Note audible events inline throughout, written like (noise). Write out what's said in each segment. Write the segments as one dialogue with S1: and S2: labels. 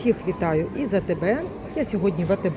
S1: Всіх вітаю із АТБ. Я сьогодні в АТБ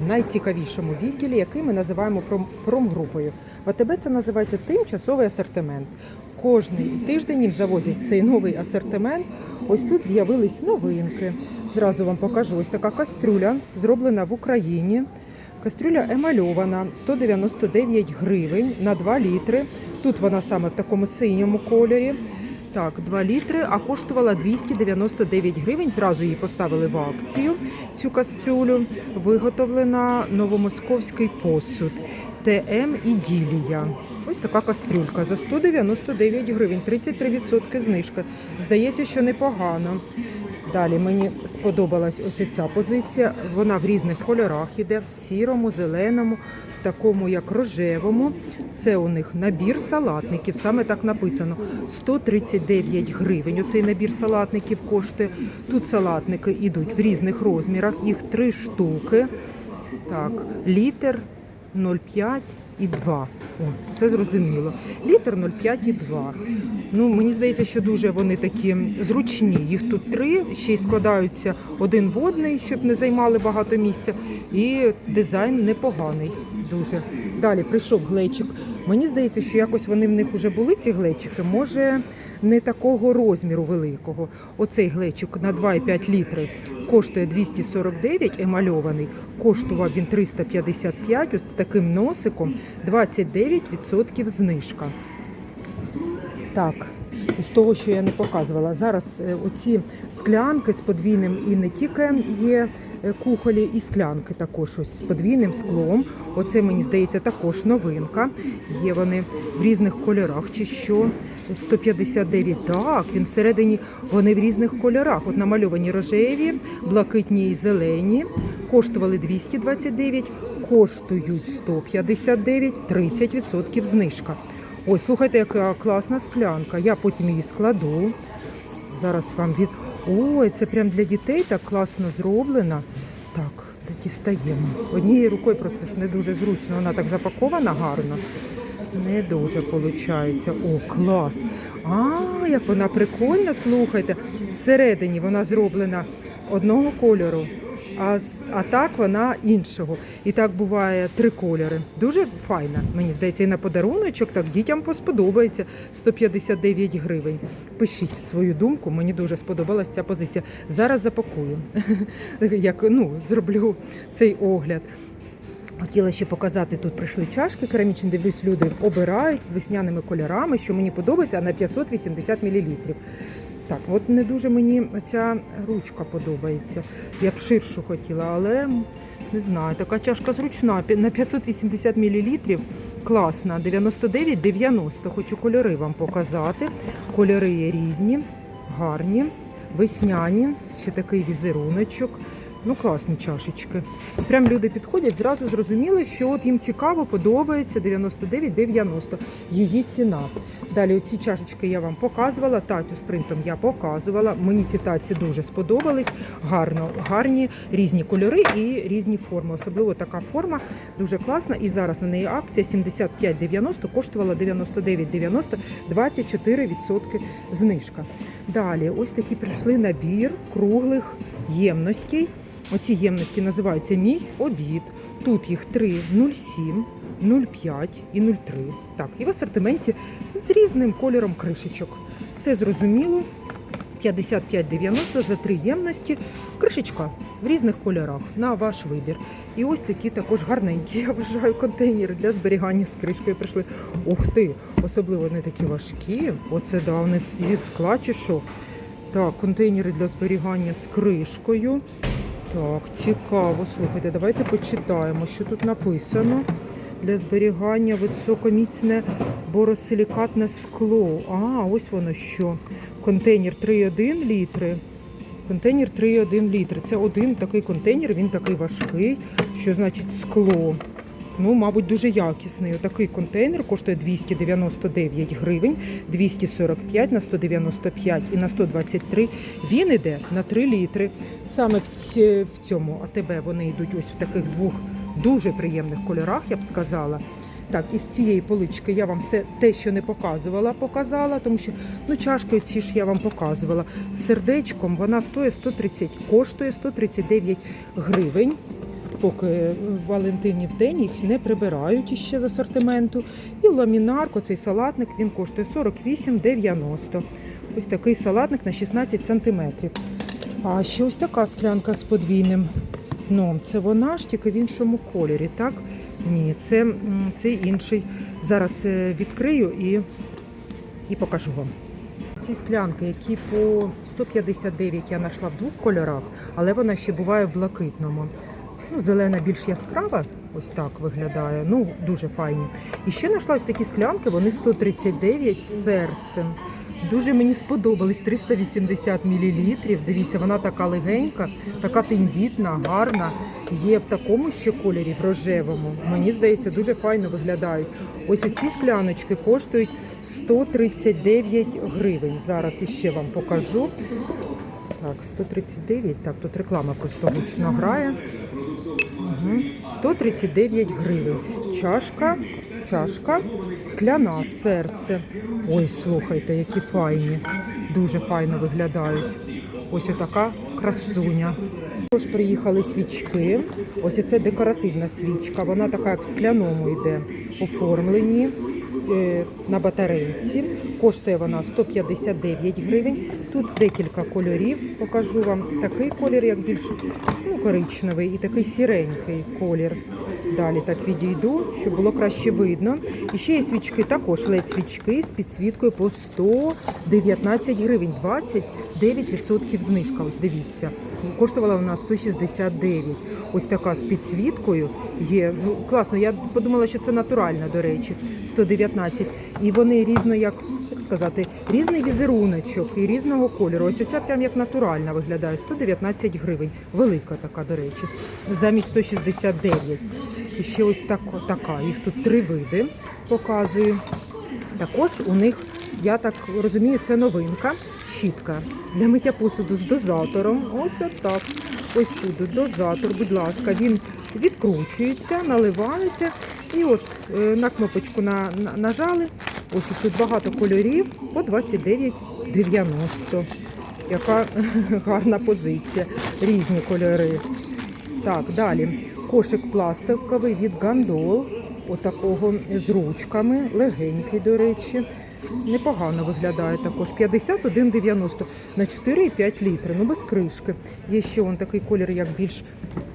S1: в найцікавішому відділі, який ми називаємо промгрупою. В АТБ це називається тимчасовий асортимент. Кожний тиждень їм завозять цей новий асортимент. Ось тут з'явились новинки. Зразу вам покажу. Ось така кастрюля, зроблена в Україні. Кастрюля емальована 199 гривень на 2 літри. Тут вона саме в такому синьому кольорі. Так, 2 літри, а коштувала 299 гривень. Зразу її поставили в акцію. Цю кастрюлю виготовлена новомосковський посуд. ТМ і Ділія. Ось така кастрюлька за 199 гривень, 33% знижка. Здається, що непогано. Далі мені сподобалась ось ця позиція. Вона в різних кольорах іде: в сірому, зеленому, в такому як рожевому. Це у них набір салатників, саме так написано. 139 гривень. Оцей набір салатників коштує. Тут салатники йдуть в різних розмірах, їх три штуки. Так, літр 0,5 і 2. О, все зрозуміло. Літр 0,5 і 2. Ну, мені здається, що дуже вони такі зручні. Їх тут три, ще й складаються один водний, щоб не займали багато місця. І дизайн непоганий. Дуже. Далі прийшов глечик. Мені здається, що якось вони в них вже були, ці глечики. Може, не такого розміру великого. Оцей глечик на 2,5 літри коштує 249 емальований, коштував він 355, ось з таким носиком 29% знижка. Так, із того, що я не показувала. Зараз е, оці склянки з подвійним і не тільки є е, кухолі, і склянки також ось з подвійним склом. Оце мені здається також новинка. Є вони в різних кольорах чи що. 159, так, він всередині вони в різних кольорах. От намальовані рожеві, блакитні і зелені. Коштували 229, коштують 159, 30% знижка. Ой, слухайте, яка класна склянка. Я потім її складу. Зараз вам від. Ой, це прям для дітей так класно зроблено. Так, дістаємо. Однією рукою просто ж не дуже зручно. Вона так запакована гарно. Не дуже виходить. О, клас! А, як вона прикольна, слухайте. Всередині вона зроблена одного кольору, а, а так вона іншого. І так буває три кольори. Дуже файна. Мені здається, і на подаруночок так дітям сподобається 159 гривень. Пишіть свою думку, мені дуже сподобалась ця позиція. Зараз запакую. (laughs) Як ну, зроблю цей огляд. Хотіла ще показати, тут прийшли чашки керамічні, дивлюсь, люди обирають з весняними кольорами, що мені подобається, а на 580 мл. Так, от не дуже мені ця ручка подобається. Я б ширшу хотіла, але не знаю, така чашка зручна. На 580 мл класна, 99,90. Хочу кольори вам показати. Кольори є різні, гарні, весняні, ще такий візеруночок. Ну, класні чашечки. Прям люди підходять, зразу зрозуміли, що от їм цікаво, подобається 99,90 її ціна. Далі оці чашечки я вам показувала, тацю з принтом я показувала. Мені ці таці дуже сподобались. Гарно, гарні різні кольори і різні форми. Особливо така форма дуже класна. І зараз на неї акція 75,90 коштувала 99,90, 24% знижка. Далі, ось такі прийшли набір круглих ємностей. Оці ємності називаються мій обід. Тут їх 3, 0,7, 0,5 і 0,3. Так, і в асортименті з різним кольором кришечок. Все зрозуміло. 55,90 за три ємності. Кришечка в різних кольорах на ваш вибір. І ось такі також гарненькі, я вважаю, контейнери для зберігання з кришкою прийшли. Ух ти! Особливо вони такі важкі. Оце да, вони зі скла чи що. Так, контейнери для зберігання з кришкою. Так, цікаво. Слухайте, давайте почитаємо, що тут написано. Для зберігання високоміцне боросилікатне скло. А, ось воно що. Контейнер 3,1 літри. Контейнер 3,1 літри. Це один такий контейнер, він такий важкий, що значить скло. Ну, мабуть, дуже якісний. Отакий контейнер коштує 299 гривень, 245 на 195 і на 123. Він іде на 3 літри. Саме в, цьому АТБ вони йдуть ось в таких двох дуже приємних кольорах, я б сказала. Так, із цієї полички я вам все те, що не показувала, показала, тому що ну чашкою ці ж я вам показувала. З сердечком вона стоїть 130, коштує 139 гривень. Поки Валентинів день їх не прибирають іще з асортименту. І ламінарко, цей салатник, він коштує 48,90. Ось такий салатник на 16 сантиметрів. А ще ось така склянка з подвійним дном. Це вона ж тільки в іншому кольорі, так? Ні, це, це інший. Зараз е, відкрию і, і покажу вам. Ці склянки, які по 159 я знайшла в двох кольорах, але вона ще буває в блакитному. Ну, зелена більш яскрава, ось так виглядає. Ну, дуже файні. І ще знайшла ось такі склянки, вони 139 з серцем. Дуже мені сподобались 380 мл. Дивіться, вона така легенька, така тендітна, гарна. Є в такому ще кольорі, в рожевому. Мені здається, дуже файно виглядають. Ось оці скляночки коштують 139 гривень. Зараз іще вам покажу. Так, 139. Так, тут реклама просто гучно грає. Угу. 139 гривень. Чашка, чашка, скляна серце. Ой, слухайте, які файні. Дуже файно виглядають. Ось отака красуня. Також приїхали свічки. Ось це декоративна свічка. Вона така, як в скляному йде оформленні е, на батарейці. Коштує вона 159 гривень. Тут декілька кольорів. Покажу вам такий колір, як більш ну, коричневий, і такий сіренький колір. Далі так відійду, щоб було краще видно. І ще є свічки, також ледь свічки з підсвіткою по 119 гривень, 29% знижка. Ось дивіться. Коштувала вона 169. Ось така з підсвіткою є. Ну, класно, я подумала, що це натуральна, до речі, 119. І вони різно, як, як сказати, різний візеруночок і різного кольору. Ось оця прям як натуральна виглядає, 119 гривень. Велика така, до речі, замість 169. І ще ось так, така. Їх тут три види показую. Також у них, я так розумію, це новинка. Щітка для миття посуду з дозатором. Ось отак. Ось тут дозатор, будь ласка, він відкручується, наливаєте. І от е, на кнопочку на, на- нажали. Ось тут багато кольорів по 29,90. Яка (laughs) гарна позиція. Різні кольори. Так, далі. Кошик пластиковий від гандол. Отакого з ручками, легенький, до речі. Непогано виглядає також. 51,90 на 4,5 літри. Ну без кришки. Є ще он такий колір, як більш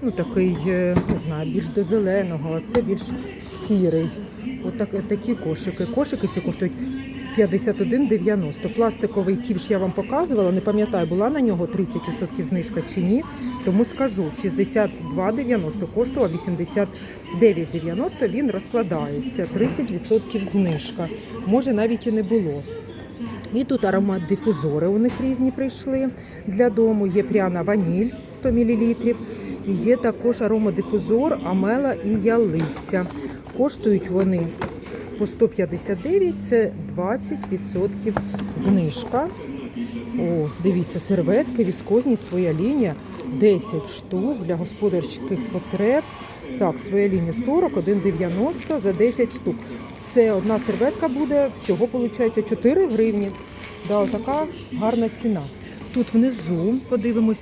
S1: ну такий, е, не знаю, більш до зеленого, а це більш сірий. Отак, такі кошики. Кошики ці коштують 51,90. Пластиковий ківш я вам показувала, не пам'ятаю, була на нього 30% знижка чи ні. Тому скажу, 62,90 коштував 89,90, він розкладається, 30% знижка. Може навіть і не було. І тут аромат дифузори у них різні прийшли для дому. Є пряна ваніль 100 мл. Є також аромадифузор, амела і ялиця. Коштують вони по 159, це 20% знижка. О, дивіться, серветки, віскозні, своя лінія, 10 штук для господарських потреб. Так, своя лінія 40, 1,90 за 10 штук. Це одна серветка буде, всього виходить 4 гривні. Да, така гарна ціна. Тут внизу подивимось.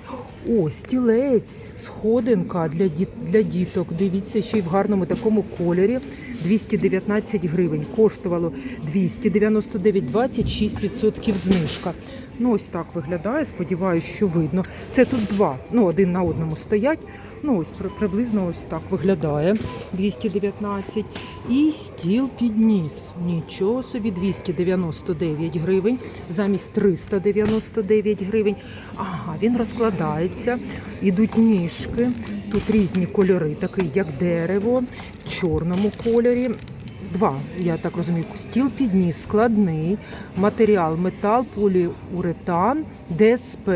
S1: О, стілець, сходинка для, діт, для діток. Дивіться, ще й в гарному такому кольорі. 219 гривень. Коштувало 299, 26% знижка. Ну, ось так виглядає. Сподіваюсь, що видно. Це тут два. Ну, один на одному стоять. Ну, ось при- приблизно ось так виглядає. 219. І стіл підніс. Нічого собі, 299 гривень, замість 399 гривень. Ага, він розкладається. Ідуть ніжки. Тут різні кольори, такий як дерево, в чорному кольорі. Два, я так розумію, стіл підніс, складний, матеріал, метал, поліуретан, ДСП.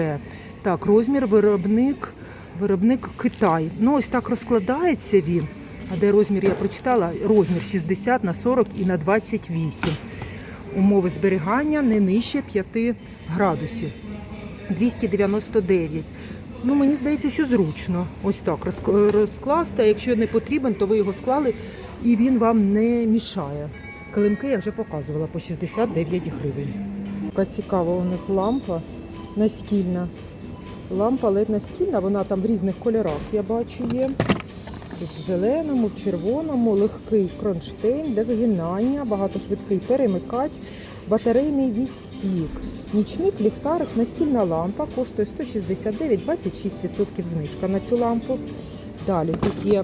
S1: Так, розмір виробник, виробник Китай. Ну, ось так розкладається він. А де розмір я прочитала? Розмір 60 на 40 і на 28. Умови зберігання не нижче 5 градусів. 299. Ну, мені здається, що зручно. Ось так розкласти. А якщо не потрібен, то ви його склали і він вам не мішає. Килимки я вже показувала по 69 гривень. Така цікава у них лампа настільна. Лампа LED настільна, вона там в різних кольорах, я бачу, є. Тут в зеленому, в червоному, легкий кронштейн для загинання, багатошвидкий перемикач, батарейний відсік. Нічник, ліхтарик, настільна лампа коштує 169, 26% знижка на цю лампу. Далі тут є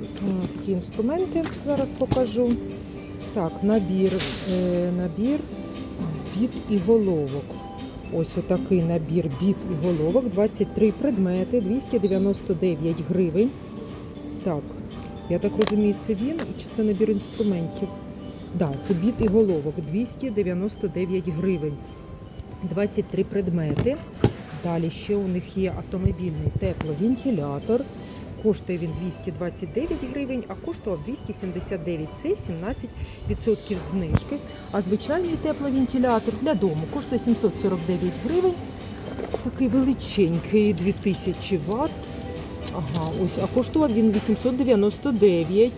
S1: такі інструменти, зараз покажу. Так, набір, е, набір біт і головок. Ось отакий набір біт і головок, 23 предмети, 299 гривень. Так, я так розумію, це він чи це набір інструментів? Так, да, це біт і головок, 299 гривень. 23 предмети. Далі ще у них є автомобільний тепловентилятор. Коштує він 229 гривень, а коштував 279. Це 17% знижки. А звичайний тепловентилятор для дому коштує 749 гривень. Такий величенький 2000 Вт. Ага, ось, а коштував він 899.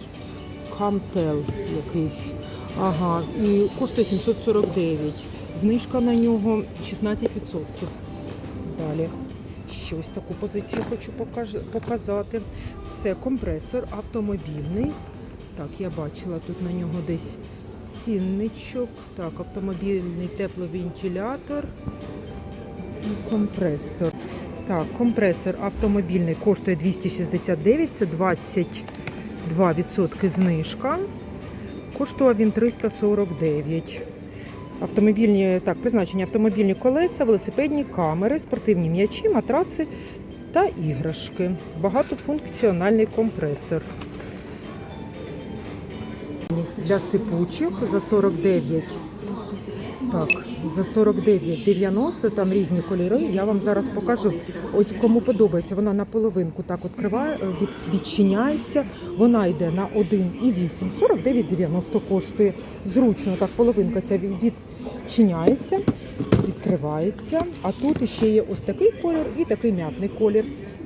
S1: Камтел якийсь. Ага, і коштує 749. Знижка на нього 16%. Далі. Ще ось таку позицію хочу показати. Це компресор автомобільний. Так, я бачила тут на нього десь цінничок. Так, автомобільний тепловентилятор і компресор. Так, компресор автомобільний коштує 269, це 22% знижка. Коштував він 349. Автомобільні так, призначення автомобільні колеса, велосипедні камери, спортивні м'ячі, матраци та іграшки. Багатофункціональний компресор. Для сипучих за 49. Так, за 49,90 там різні кольори. Я вам зараз покажу. Ось кому подобається, вона наполовинку так відкриває, відчиняється. Вона йде на 1,8. 49,90 коштує. Зручно так половинка ця відчиняється, відкривається. А тут ще є ось такий колір і такий м'ятний колір.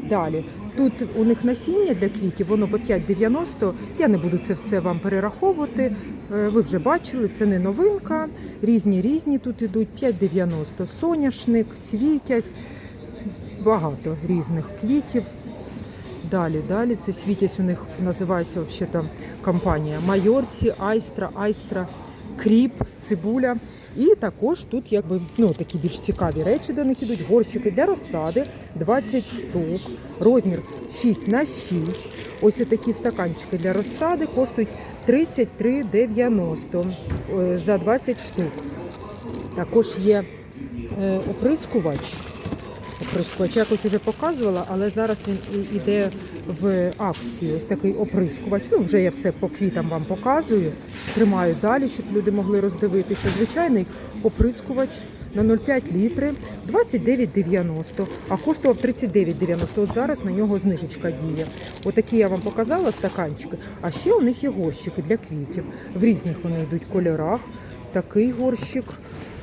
S1: Далі тут у них насіння для квітів, воно по 5,90. Я не буду це все вам перераховувати. Е, Ви вже бачили, це не новинка. Різні різні тут ідуть 5,90 соняшник, світязь, багато різних квітів. Далі, далі це світязь у них називається взагалі там компанія Майорці, Айстра, Айстра, Кріп, Цибуля. І також тут якби ну такі більш цікаві речі до них ідуть. Горщики для розсади 20 штук, розмір 6 на 6. Ось такі стаканчики для розсади коштують 33,90 е, за 20 штук. Також є е, оприскувач. Оприскувач я якось вже показувала, але зараз він іде в акції. Ось такий оприскувач. Ну, вже я все по квітам вам показую. Тримаю далі, щоб люди могли роздивитися. Звичайний оприскувач на 0,5 літри 29,90, а коштував 39,90. От зараз на нього знижечка діє. Отакі я вам показала стаканчики. А ще у них є горщики для квітів. В різних вони йдуть кольорах. Такий горщик,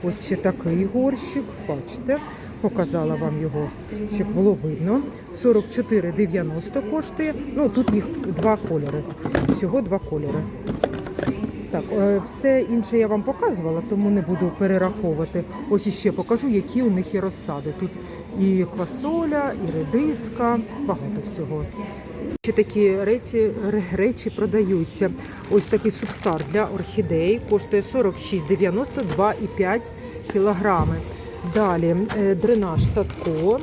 S1: ось ще такий горщик. Бачите, показала вам його, щоб було видно. 44,90 коштує. Ну тут їх два кольори. Всього два кольори. Так, е, все інше я вам показувала, тому не буду перераховувати. Ось іще покажу, які у них є розсади. Тут і квасоля, і редиска, багато всього. Ще такі речі, речі продаються. Ось такий субстар для орхідей коштує 46,90 2,5 кілограми. Далі е, дренаж садко.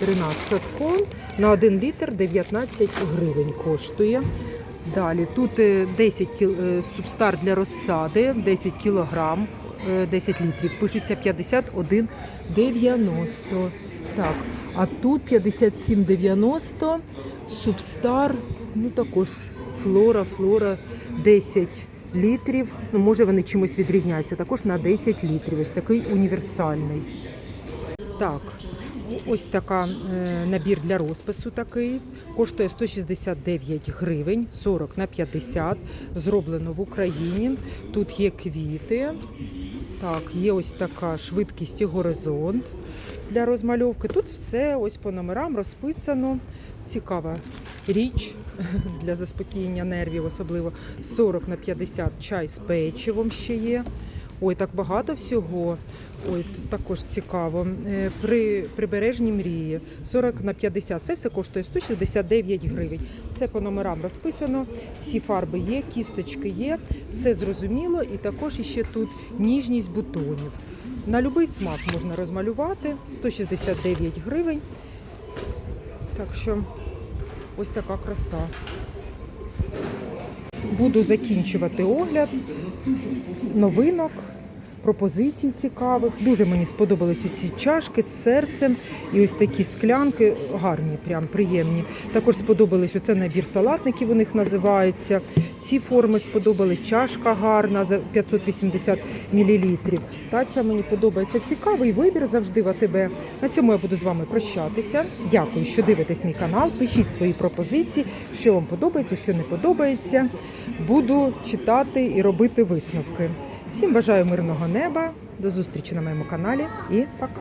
S1: Дренаж садко на 1 літр 19 гривень коштує. Далі тут е, 10 кіл, е, субстар для розсади, 10 кілограм, е, 10 літрів. Пишеться 51,90. Так, а тут 57,90 субстар, ну також флора, флора 10 літрів. Ну, може вони чимось відрізняються. Також на 10 літрів. Ось такий універсальний. Так, ось така е, набір для розпису такий. Коштує 169 гривень, 40 на 50. Зроблено в Україні. Тут є квіти. Так, є ось така швидкість і горизонт. для розмальовки. Тут все ось по номерам розписано. Цікава річ (laughs) для заспокоєння нервів, особливо 40 на 50 чай з печивом ще є. Ой, так багато всього. Ой, також цікаво. Е, При прибережній мрії 40 на 50. Це все коштує 169 гривень. Все по номерам розписано. Всі фарби є, кісточки є, все зрозуміло. І також іще тут ніжність бутонів. На будь-який смак можна розмалювати 169 гривень. Так що ось така краса. Буду закінчувати огляд новинок, пропозицій цікавих. Дуже мені сподобалися ці чашки з серцем і ось такі склянки гарні, прям приємні. Також сподобались оце набір салатників у них називається. Ці форми сподобались. Чашка гарна за 580 мл. Таця мені подобається цікавий вибір завжди в АТБ. На цьому я буду з вами прощатися. Дякую, що дивитесь мій канал. Пишіть свої пропозиції, що вам подобається, що не подобається. Буду читати і робити висновки. Всім бажаю мирного неба. До зустрічі на моєму каналі і пока.